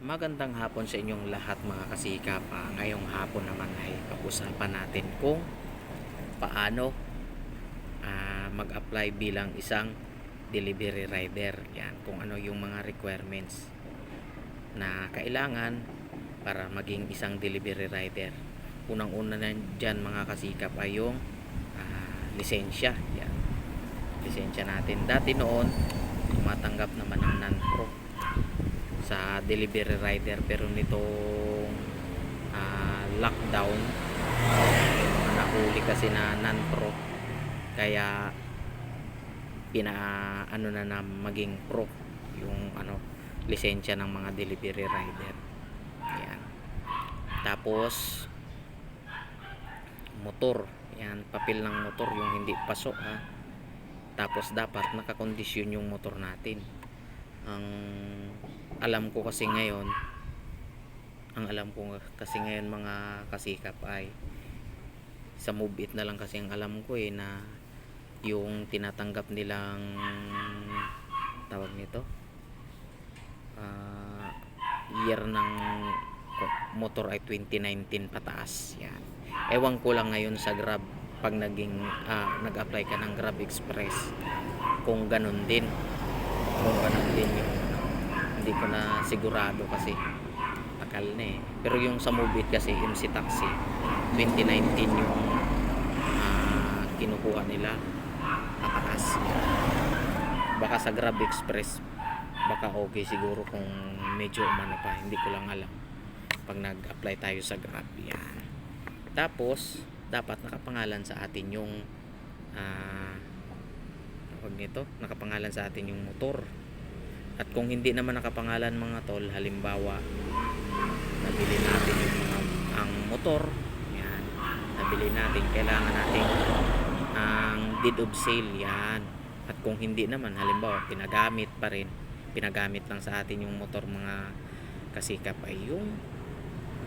Magandang hapon sa inyong lahat mga kasikap. Ah, ngayong hapon naman ay pag-usapan natin kung paano ah, mag-apply bilang isang delivery rider. Yan, kung ano yung mga requirements na kailangan para maging isang delivery rider. Unang-una na dyan mga kasikap ay yung ah, lisensya. Yan. Lisensya natin. Dati noon, tumatanggap naman ng non-pro sa delivery rider pero nitong ah, lockdown mga nahuli kasi na non-pro. Kaya pina ano na na maging pro yung ano lisensya ng mga delivery rider. Ayan. Tapos motor. Yan papel ng motor yung hindi pasok ha. Tapos dapat nakakondisyon yung motor natin ang alam ko kasi ngayon ang alam ko kasi ngayon mga kasikap ay sa move it na lang kasi ang alam ko eh na yung tinatanggap nilang tawag nito? Ah, year ng motor ay 2019 pataas yan. Ewan ko lang ngayon sa grab pag naging ah, nag-apply ka ng grab express kung ganun din kung ganun din yung hindi ko na sigurado kasi takal na eh. Pero yung sa Mobit kasi MC Taxi 2019 yung ah, kinukuha nila. Pataas baka sa Grab Express baka okay siguro kung medyo umano pa. Hindi ko lang alam. Pag nag-apply tayo sa Grab yan. Tapos dapat nakapangalan sa atin yung ah tawag nito nakapangalan sa atin yung motor at kung hindi naman nakapangalan mga tol, halimbawa, nabili natin yung mga, ang motor, yan, nabili natin, kailangan natin ang deed of sale, yan. At kung hindi naman, halimbawa, pinagamit pa rin, pinagamit lang sa atin yung motor mga kasikap ay yung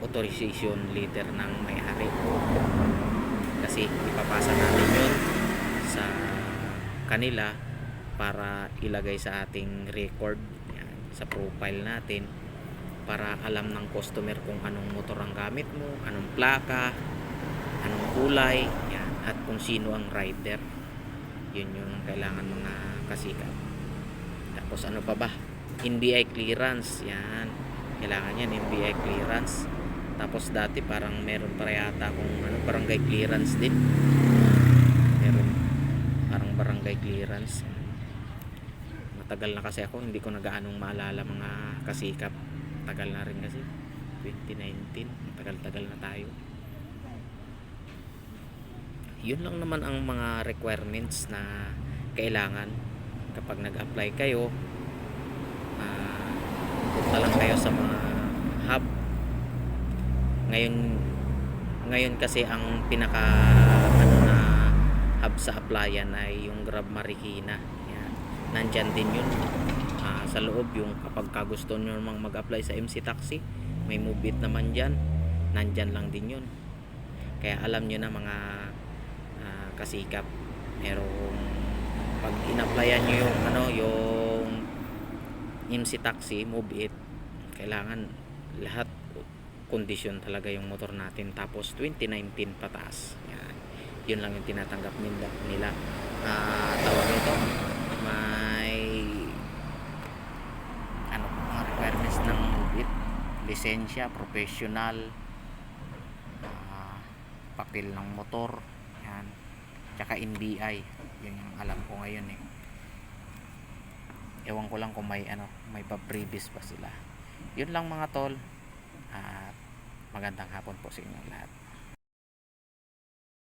authorization letter ng may-ari. Kasi ipapasa natin yun sa kanila para ilagay sa ating record yan, sa profile natin para alam ng customer kung anong motor ang gamit mo, anong plaka, anong kulay, yan, at kung sino ang rider. Yun yung kailangan mga kasikat. Tapos ano pa ba? NBI clearance, yan. Kailangan yan, NBI clearance. Tapos dati parang meron pa yata kung ano, barangay clearance din. Barangay clearance. Matagal na kasi ako hindi ko na gaanong maalala mga kasikap. Tagal na rin kasi. 2019 tagal-tagal na tayo. Yun lang naman ang mga requirements na kailangan. Kapag nag-apply kayo ah, punta lang kayo sa mga hub. Ngayon ngayon kasi ang pinaka ano hub sa applyan ay yung Grab Marikina. Yan. Nandyan din yun. Ah, sa loob yung kapag ka gusto nyo mag-apply sa MC Taxi may move it naman dyan. Nandyan lang din yun. Kaya alam nyo na mga ah, kasikap merong pag in-applyan nyo yung ano yung MC Taxi move it kailangan lahat kondisyon talaga yung motor natin. Tapos 2019 pataas. Yan yun lang yung tinatanggap nila nila. Ah, tawag ito may ano mga requirements ng MOVIT lisensya, professional ah, papel ng motor yan tsaka NBI yun yung alam ko ngayon eh. Ewan ko lang kung may ano may pa previous pa sila. Yun lang mga tol. At magandang hapon po sa inyong lahat